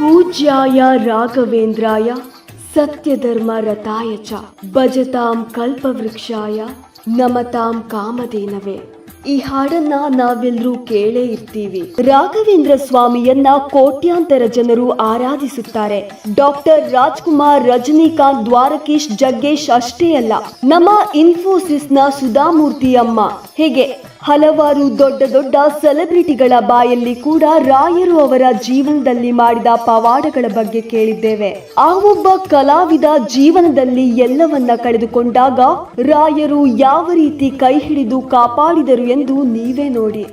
ಪೂಜ್ಯಾಯ ರಾಘವೇಂದ್ರಾಯ, ಸತ್ಯಧರ್ಮ ರಥಾಯ ಚ. ಭಜತಾಂ ಕಲ್ಪವೃಕ್ಷಾಯ, ನಮತಾಂ ಕಾಮಧೇನವೇ. ಈ ಹಾಡನ್ನ ನಾವೆಲ್ಲರೂ ಕೇಳೇ ಇರ್ತೀವಿ. ರಾಘವೇಂದ್ರ ಸ್ವಾಮಿಯನ್ನ ಕೋಟ್ಯಾಂತರ ಜನರು ಆರಾಧಿಸುತ್ತಾರೆ. ಡಾಕ್ಟರ್ ರಾಜ್ಕುಮಾರ್ ರಜನಿಕಾಂತ್ ದ್ವಾರಕೀಶ್ ಜಗ್ಗೇಶ್ ಅಷ್ಟೇ ಅಲ್ಲ. ನಮ್ಮ ಇನ್ಫೋಸಿಸ್ನ ಸುಧಾಮೂರ್ತಿ ಅಮ್ಮ ಹೇಗೆ? ಹಲವಾರು ದೊಡ್ಡ ದೊಡ್ಡ ಸೆಲೆಬ್ರಿಟಿಗಳ ಬಾಯಲ್ಲಿ ಕೂಡ ರಾಯರು ಅವರ ಜೀವನದಲ್ಲಿ ಮಾಡಿದ ಪವಾಡಗಳ ಬಗ್ಗೆ ಕೇಳಿದ್ದೇವೆ. ಆ ಒಬ್ಬ ಕಲಾವಿದ ಜೀವನದಲ್ಲಿ ಎಲ್ಲವನ್ನ ಕಳೆದುಕೊಂಡಾಗ ರಾಯರು ಯಾವ ರೀತಿ ಕೈ ಹಿಡಿದು ಕಾಪಾಡಿದರು ಎಂದು ನೀವೇ ನೋಡಿ.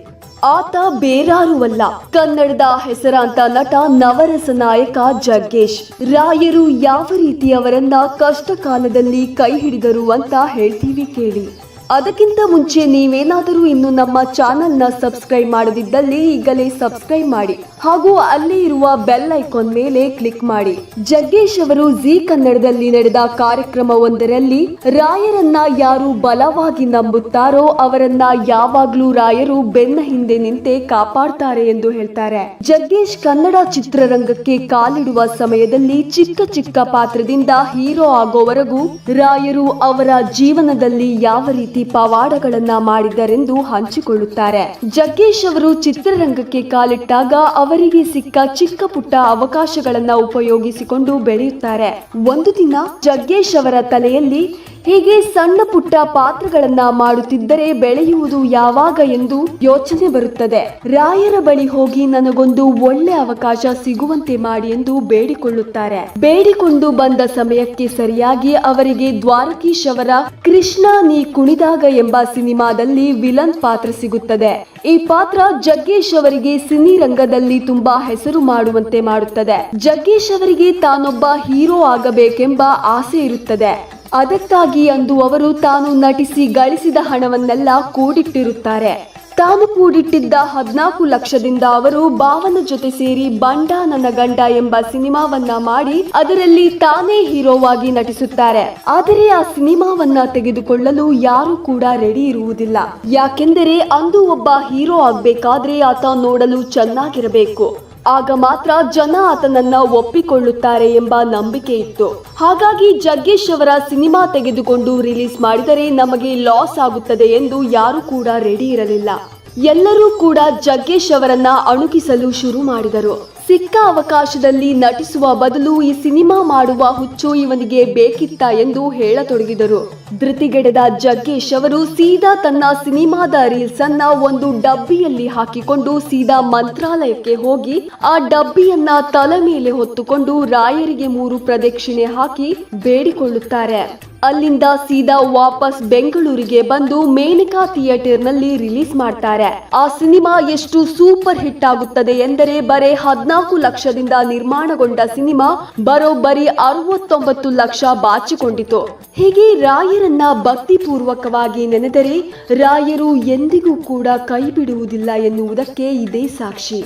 ಆತ ಬೇರಾರೂ ಅಲ್ಲ ಕನ್ನಡದ ಹೆಸರಾಂತ ನಟ ನವರಸ ನಾಯಕ ಜಗ್ಗೇಶ್. ರಾಯರು ಯಾವ ರೀತಿ ಅವರನ್ನ ಕಷ್ಟ ಕಾಲದಲ್ಲಿ ಕೈ ಹಿಡಿದರು ಅಂತ ಹೇಳ್ತೀವಿ ಕೇಳಿ. ಅದಕ್ಕಿಂತ ಮುಂಚೆ ನೀವೇನಾದರೂ ಇನ್ನು ನಮ್ಮ ಚಾನೆಲ್ನ ಸಬ್ಸ್ಕ್ರೈಬ್ ಮಾಡದಿದ್ದಲ್ಲಿ ಈಗಲೇ ಸಬ್ಸ್ಕ್ರೈಬ್ ಮಾಡಿ ಹಾಗೂ ಅಲ್ಲಿ ಇರುವ ಬೆಲ್ ಐಕಾನ್ ಮೇಲೆ ಕ್ಲಿಕ್ ಮಾಡಿ. ಜಗ್ಗೇಶ್ ಅವರು ಜೀ ಕನ್ನಡದಲ್ಲಿ ನಡೆದ ಕಾರ್ಯಕ್ರಮವೊಂದರಲ್ಲಿ ರಾಯರನ್ನ ಯಾರು ಬಲವಾಗಿ ನಂಬುತ್ತಾರೋ ಅವರನ್ನ ಯಾವಾಗ್ಲೂ ರಾಯರು ಬೆನ್ನ ಹಿಂದೆ ನಿಂತೆ ಕಾಪಾಡ್ತಾರೆ ಎಂದು ಹೇಳ್ತಾರೆ. ಜಗ್ಗೇಶ್ ಕನ್ನಡ ಚಿತ್ರರಂಗಕ್ಕೆ ಕಾಲಿಡುವ ಸಮಯದಲ್ಲಿ ಚಿಕ್ಕ ಚಿಕ್ಕ ಪಾತ್ರದಿಂದ ಹೀರೋ ಆಗೋವರೆಗೂ ರಾಯರು ಅವರ ಜೀವನದಲ್ಲಿ ಯಾವ ರೀತಿ ಪವಾಡಗಳನ್ನ ಮಾಡಿದ್ದರೆಂದು ಹಂಚಿಕೊಳ್ಳುತ್ತಾರೆ. ಜಗ್ಗೇಶ್ ಅವರು ಚಿತ್ರರಂಗಕ್ಕೆ ಕಾಲಿಟ್ಟಾಗ ಅವರಿಗೆ ಸಿಕ್ಕ ಚಿಕ್ಕ ಪುಟ್ಟ ಅವಕಾಶಗಳನ್ನ ಉಪಯೋಗಿಸಿಕೊಂಡು ಬೆಳೆಯುತ್ತಾರೆ. ಒಂದು ದಿನ ಜಗ್ಗೇಶ್ ಅವರ ತಲೆಯಲ್ಲಿ ಹೀಗೆ ಸಣ್ಣ ಪುಟ್ಟ ಪಾತ್ರಗಳನ್ನ ಮಾಡುತ್ತಿದ್ದರೆ ಬೆಳೆಯುವುದು ಯಾವಾಗ ಎಂದು ಯೋಚನೆ ಬರುತ್ತದೆ. ರಾಯರ ಬಳಿ ಹೋಗಿ ನನಗೊಂದು ಒಳ್ಳೆ ಅವಕಾಶ ಸಿಗುವಂತೆ ಮಾಡಿ ಎಂದು ಬೇಡಿಕೊಳ್ಳುತ್ತಾರೆ. ಬೇಡಿಕೊಂಡು ಬಂದ ಸಮಯಕ್ಕೆ ಸರಿಯಾಗಿ ಅವರಿಗೆ ದ್ವಾರಕೀಶ್ ಅವರ ಕೃಷ್ಣ ನೀ ಕುಣಿದಾಗ ಎಂಬ ಸಿನಿಮಾದಲ್ಲಿ ವಿಲನ್ ಪಾತ್ರ ಸಿಗುತ್ತದೆ. ಈ ಪಾತ್ರ ಜಗ್ಗೇಶ್ ಅವರಿಗೆ ಸಿನಿ ರಂಗದಲ್ಲಿ ತುಂಬಾ ಹೆಸರು ಮಾಡುವಂತೆ ಮಾಡುತ್ತದೆ. ಜಗ್ಗೇಶ್ ಅವರಿಗೆ ತಾನೊಬ್ಬ ಹೀರೋ ಆಗಬೇಕೆಂಬ ಆಸೆ ಇರುತ್ತದೆ. ಅದಕ್ಕಾಗಿ ಅಂದು ಅವರು ತಾನು ನಟಿಸಿ ಗಳಿಸಿದ ಹಣವನ್ನೆಲ್ಲ ಕೂಡಿಟ್ಟಿರುತ್ತಾರೆ. ತಾನು ಕೂಡಿಟ್ಟಿದ್ದ ಹದಿನಾಲ್ಕು ಲಕ್ಷದಿಂದ ಅವರು ಭಾವನ ಜೊತೆ ಸೇರಿ ಬಂಡ ನನ್ನ ಗಂಡ ಎಂಬ ಸಿನಿಮಾವನ್ನ ಮಾಡಿ ಅದರಲ್ಲಿ ತಾನೇ ಹೀರೋವಾಗಿ ನಟಿಸುತ್ತಾರೆ. ಆದರೆ ಆ ಸಿನಿಮಾವನ್ನ ತೆಗೆದುಕೊಳ್ಳಲು ಯಾರು ಕೂಡ ರೆಡಿ ಇರುವುದಿಲ್ಲ. ಯಾಕೆಂದರೆ ಅಂದು ಒಬ್ಬ ಹೀರೋ ಆಗ್ಬೇಕಾದ್ರೆ ಆತ ನೋಡಲು ಚೆನ್ನಾಗಿರಬೇಕು. ಆಗ ಮಾತ್ರ ಜನ ಆತನನ್ನ ಒಪ್ಪಿಕೊಳ್ಳುತ್ತಾರೆ ಎಂಬ ನಂಬಿಕೆ ಇತ್ತು. ಹಾಗಾಗಿ ಜಗ್ಗೇಶ್ ಅವರ ಸಿನಿಮಾ ತೆಗೆದುಕೊಂಡು ರಿಲೀಸ್ ಮಾಡಿದರೆ ನಮಗೆ ಲಾಸ್ ಆಗುತ್ತದೆ ಎಂದು ಯಾರು ಕೂಡ ರೆಡಿ ಇರಲಿಲ್ಲ. ಎಲ್ಲರೂ ಕೂಡ ಜಗ್ಗೇಶ್ ಅವರನ್ನ ಅಣುಕಿಸಲು ಶುರು ಮಾಡಿದರು. ಸಿಕ್ಕ ಅವಕಾಶದಲ್ಲಿ ನಟಿಸುವ ಬದಲು ಈ ಸಿನಿಮಾ ಮಾಡುವ ಹುಚ್ಚು ಇವನಿಗೆ ಬೇಕಿತ್ತ ಎಂದು ಹೇಳತೊಡಗಿದರು. ಧೃತಿಗೆಡದ ಜಗ್ಗೇಶ್ ಅವರು ಸೀದಾ ತನ್ನ ಸಿನಿಮಾದ ರೀಲ್ಸ್ ಅನ್ನ ಒಂದು ಡಬ್ಬಿಯಲ್ಲಿ ಹಾಕಿಕೊಂಡು ಸೀದಾ ಮಂತ್ರಾಲಯಕ್ಕೆ ಹೋಗಿ ಆ ಡಬ್ಬಿಯನ್ನ ತಲೆ ಮೇಲೆ ಹೊತ್ತುಕೊಂಡು ರಾಯರಿಗೆ ಮೂರು ಪ್ರದಕ್ಷಿಣೆ ಹಾಕಿ ಬೇಡಿಕೊಳ್ಳುತ್ತಾರೆ. ಅಲ್ಲಿಂದ ಸೀದಾ ವಾಪಸ್ ಬೆಂಗಳೂರಿಗೆ ಬಂದು ಮೇನಕಾ ಥಿಯೇಟರ್ನಲ್ಲಿ ರಿಲೀಸ್ ಮಾಡ್ತಾರೆ. ಆ ಸಿನಿಮಾ ಎಷ್ಟು ಸೂಪರ್ ಹಿಟ್ ಆಗುತ್ತದೆ ಎಂದರೆ ಬರೇ ಹದಿನಾಲ್ಕು ಲಕ್ಷದಿಂದ ನಿರ್ಮಾಣಗೊಂಡ ಸಿನಿಮಾ ಬರೋಬ್ಬರಿ ಅರವತ್ತೊಂಬತ್ತು ಲಕ್ಷ ಬಾಚಿಕೊಂಡಿತು. ಹೀಗೆ ರಾಯರನ್ನ ಭಕ್ತಿಪೂರ್ವಕವಾಗಿ ನೆನೆದರೆ ರಾಯರು ಎಂದಿಗೂ ಕೂಡ ಕೈ ಬಿಡುವುದಿಲ್ಲ ಎನ್ನುವುದಕ್ಕೆ ಇದೇ ಸಾಕ್ಷಿ.